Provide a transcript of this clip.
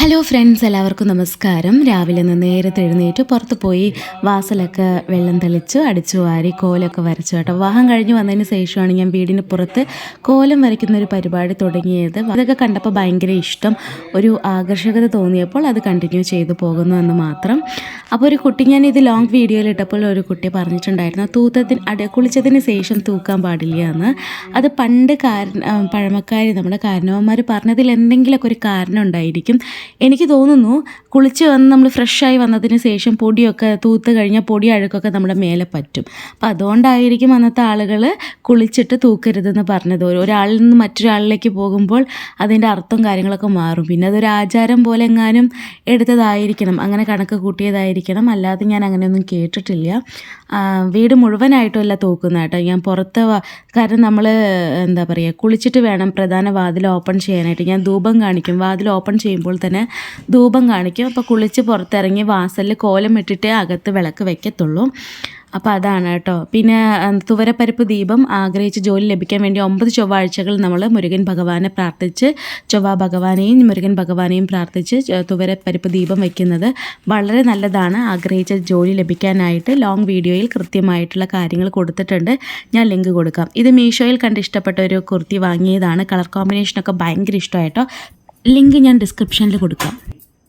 Hello friends എല്ലാവർക്കും നമസ്കാരം. രാവിലെ നിന്ന് നേരത്തെ എഴുന്നേറ്റ് പുറത്ത് പോയി വാസലൊക്കെ വെള്ളം തെളിച്ച് അടിച്ചു വാരി കോലൊക്കെ വരച്ചു കേട്ടോ. വിവാഹം കഴിഞ്ഞ് വന്നതിന് ശേഷമാണ് ഞാൻ വീടിന് പുറത്ത് കോലം വരയ്ക്കുന്ന ഒരു പരിപാടി തുടങ്ങിയത്. അതൊക്കെ കണ്ടപ്പോൾ ഭയങ്കര ഇഷ്ടം. ഒരു ആകർഷകത തോന്നിയപ്പോൾ അത് കണ്ടിന്യൂ ചെയ്തു പോകുന്നു എന്ന് മാത്രം. അപ്പോൾ ഒരു കുട്ടി ഞാൻ ഇത് ലോങ് വീഡിയോയിൽ ഇട്ടപ്പോൾ ഒരു കുട്ടി പറഞ്ഞിട്ടുണ്ടായിരുന്നു തൂത്തത്തിന് അട കുളിച്ചതിന് ശേഷം തൂക്കാൻ പാടില്ല എന്ന്. അത് പണ്ട് കാരണ പഴമക്കാർ നമ്മുടെ കാരണവന്മാർ പറഞ്ഞതിൽ എന്തെങ്കിലുമൊക്കെ ഒരു കാരണം ഉണ്ടായിരിക്കും. എനിക്ക് തോന്നുന്നു കുളിച്ച് വന്ന് നമ്മൾ ഫ്രഷായി വന്നതിന് ശേഷം പൊടിയൊക്കെ തൂത്ത് കഴിഞ്ഞാൽ പൊടി അഴുക്കൊക്കെ നമ്മുടെ മേലെ പറ്റും. അപ്പം അതുകൊണ്ടായിരിക്കും അന്നത്തെ ആളുകൾ കുളിച്ചിട്ട് തൂക്കരുതെന്ന് പറഞ്ഞത്. ഒരു- ഒരാളിൽ നിന്ന് മറ്റൊരാളിലേക്ക് പോകുമ്പോൾ അതിന്റെ അർത്ഥം കാര്യങ്ങളൊക്കെ മാറും. പിന്നെ അതൊരു ആചാരം പോലെ എങ്ങാനും എടുത്തതായിരിക്കണം. അങ്ങനെ കണക്ക് കൂട്ടിയതായിരിക്കണം. അല്ലാതെ ഞാൻ അങ്ങനെയൊന്നും കേട്ടിട്ടില്ല. വീട് മുഴുവനായിട്ടുമല്ല തൂക്കുന്ന കേട്ടോ. ഞാൻ പുറത്ത് കാരണം നമ്മൾ എന്താ പറയുക കുളിച്ചിട്ട് വേണം പ്രധാന വാതിൽ ഓപ്പൺ ചെയ്യാനായിട്ട്. ഞാൻ ധൂപം കാണിക്കും. വാതിൽ ഓപ്പൺ ചെയ്യുമ്പോൾ തന്നെ ധൂപം കാണിക്കും. അപ്പോൾ കുളിച്ച് പുറത്തിറങ്ങി വാസലിൽ കോലം ഇട്ടിട്ട് അകത്ത് വിളക്ക് വെക്കത്തുള്ളൂ. അപ്പോൾ അതാണ് കേട്ടോ. പിന്നെ തുവരപ്പരിപ്പ് ദീപം ആഗ്രഹിച്ച് ജോലി ലഭിക്കാൻ വേണ്ടി ഒമ്പത് ചൊവ്വാഴ്ചകൾ നമ്മൾ മുരുകൻ ഭഗവാനെ പ്രാർത്ഥിച്ച് ചൊവ്വ ഭഗവാനെയും മുരുകൻ ഭഗവാനെയും പ്രാർത്ഥിച്ച് തുവരപ്പരിപ്പ് ദീപം വയ്ക്കുന്നത് വളരെ നല്ലതാണ്. ആഗ്രഹിച്ച ജോലി ലഭിക്കാനായിട്ട് ലോങ് വീഡിയോയിൽ കൃത്യമായിട്ടുള്ള കാര്യങ്ങൾ കൊടുത്തിട്ടുണ്ട്. ഞാൻ ലിങ്ക് കൊടുക്കാം. ഇത് മീഷോയിൽ കണ്ട് ഇഷ്ടപ്പെട്ട ഒരു കുർത്തി വാങ്ങിയതാണ്. കളർ കോമ്പിനേഷനൊക്കെ ഭയങ്കര ഇഷ്ടമായിട്ടോ. ലിങ്ക് ഞാൻ ഡിസ്ക്രിപ്ഷനിൽ കൊടുക്കാം.